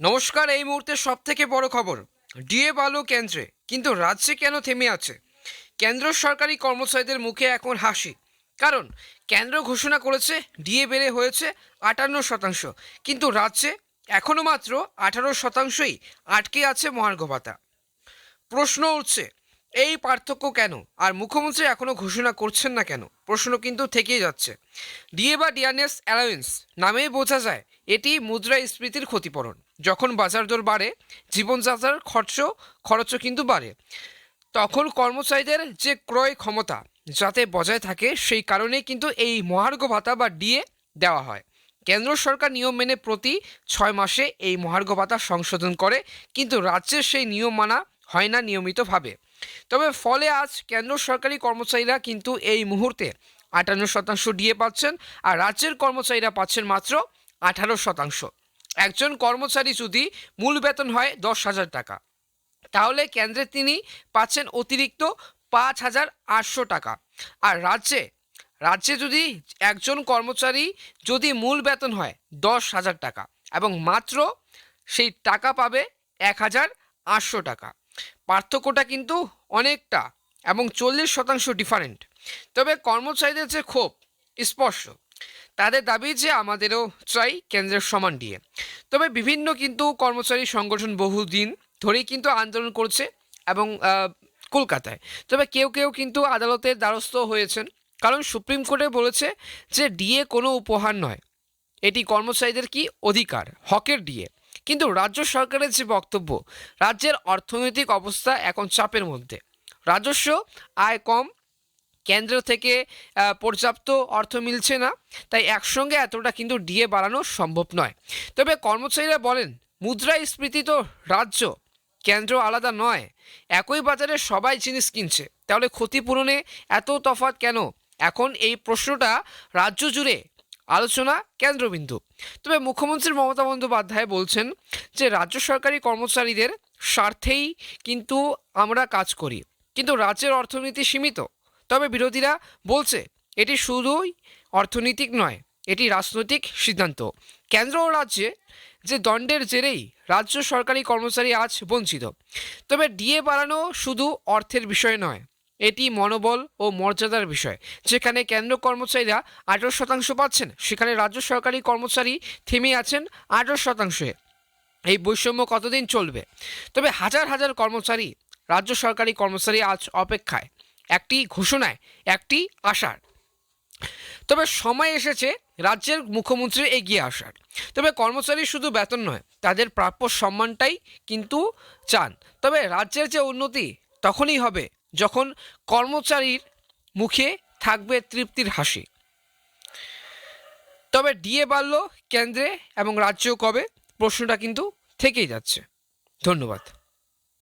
নমস্কার, এই মুহূর্তে সব থেকে বড় খবর, ডিএ বালু কেন্দ্রে, কিন্তু রাজ্যে কেন থেমে আছে? কেন্দ্র সরকারি কর্মচারীদের মুখে এখন হাসি, কারণ কেন্দ্র ঘোষণা করেছে ডিএ বেড়ে হয়েছে আটান্ন শতাংশ, কিন্তু রাজ্যে এখনও মাত্র আঠারো শতাংশই আটকে আছে মহার্ঘ ভাতা। প্রশ্ন উঠছে এই পার্থক্য কেন? আর মুখ্যমন্ত্রী এখনও ঘোষণা করছেন না কেন? প্রশ্ন কিন্তু থেকেই যাচ্ছে। ডিএ বা ডিআরএস অ্যালাউয়েন্স নামেই বোঝা যায়, এটি মুদ্রাস্ফীতির ক্ষতিপূরণ। যখন বাজার দর বাড়ে, জীবনযাত্রার খরচ, খরচও কিন্তু বাড়ে। তখন কর্মচারীদের যে ক্রয় ক্ষমতা, যাতে বজায় থাকে, সেই কারণে কিন্তু এই মহার্ঘ ভাতা বা ডিএ দেওয়া হয়। কেন্দ্র সরকার নিয়ম মেনে প্রতি ছয় মাসে এই মহার্ঘ ভাতা সংশোধন করে, কিন্তু রাজ্যের সেই নিয়ম মানা হয় না নিয়মিতভাবে। তবে ফলে আজ কেন্দ্র সরকারি কর্মচারীরা কিন্তু এই মুহূর্তে আটান্ন শতাংশ ডিএ পাচ্ছেন আর রাজ্যের কর্মচারীরা পাচ্ছেন মাত্র আঠারো শতাংশ। একজন কর্মচারী যদি মূল বেতন হয় দশ হাজার টাকা, তাহলে কেন্দ্রে তিনি পাচ্ছেন অতিরিক্ত পাঁচ হাজার আটশো টাকা। আর রাজ্যে রাজ্যে যদি একজন কর্মচারী যদি মূল বেতন হয় দশ হাজার টাকা এবং মাত্র সেই টাকা পাবে এক হাজার আটশো টাকা। পার্থক্যটা কিন্তু অনেকটা এবং চল্লিশ শতাংশ ডিফারেন্ট তবে কর্মচারীদের যে ক্ষোভ স্পষ্ট তাদের দাবি যে আমাদেরও চাই কেন্দ্রের সমান দিয়ে। তবে বিভিন্ন কিন্তু কর্মচারী সংগঠন বহুদিন ধরেই কিন্তু আন্দোলন করছে এবং কলকাতায়। তবে কেউ কেউ কিন্তু আদালতের দ্বারস্থ হয়েছেন। কারণ সুপ্রিম কোর্টে বলেছে যে ডিএ কোনো উপহার নয়। এটি কর্মচারীদের কি অধিকার? হকের ডিএ। কিন্তু রাজ্য সরকারের যে বক্তব্য, রাজ্যের অর্থনৈতিক অবস্থা এখন চাপের মধ্যে। রাজস্ব আয় কম, কেন্দ্র থেকে পর্যাপ্ত অর্থ মিলছে না, তাই একসঙ্গে এতটা কিন্তু ডিএ বাড়ানো সম্ভব নয়। তবে কর্মচারীরা বলেন, মুদ্রাস্ফীতি তো রাজ্য, কেন্দ্র আলাদা নয়, একই বাজারে সবাই জিনিস কিনছে। তাহলে ক্ষতিপূরণে এত তফাৎ কেন? এখন এই প্রশ্নটা রাজ্য জুড়ে আলোচনা কেন্দ্রবিন্দু। তবে মুখ্যমন্ত্রী মমতা বন্দ্যোপাধ্যায় বলছেন যে, রাজ্য সরকারি কর্মচারীদের স্বার্থেই কিন্তু আমরা কাজ করি। কিন্তু রাজ্যের অর্থনীতি সীমিত। তবে বিরোধীরা বলছে, এটি শুধুই অর্থনৈতিক নয়, এটি রাজনৈতিক সিদ্ধান্ত। কেন্দ্র ও রাজ্যে যে দণ্ডের জেরেই রাজ্য সরকারি কর্মচারী আজ বঞ্চিত। তবে ডিএ বাড়ানো শুধু অর্থের বিষয় নয় এটি মনোবল ও মর্যাদার বিষয়, যেখানে কেন্দ্র কর্মচারীরা আঠারো শতাংশ পাচ্ছেন, সেখানে রাজ্য সরকারি কর্মচারী থেমে আছেন আঠারো শতাংশে। এই বৈষম্য কতদিন চলবে? তবে হাজার হাজার কর্মচারী রাজ্য সরকারি কর্মচারী আজ অপেক্ষায়, একটি ঘোষণায়, একটি আশার। তবে সময় এসেছে রাজ্যের মুখ্যমন্ত্রী এগিয়ে আসার। তবে কর্মচারী শুধু বেতন নয়, তাদের প্রাপ্য সম্মানটাই কিন্তু চান। তবে রাজ্যের যে উন্নতি, তখনই হবে যখন কর্মচারীর মুখে থাকবে তৃপ্তির হাসি। তবে ডিএ বাড়ল কেন্দ্রে এবং রাজ্যেও কবে? প্রশ্নটা কিন্তু থেকেই যাচ্ছে। ধন্যবাদ।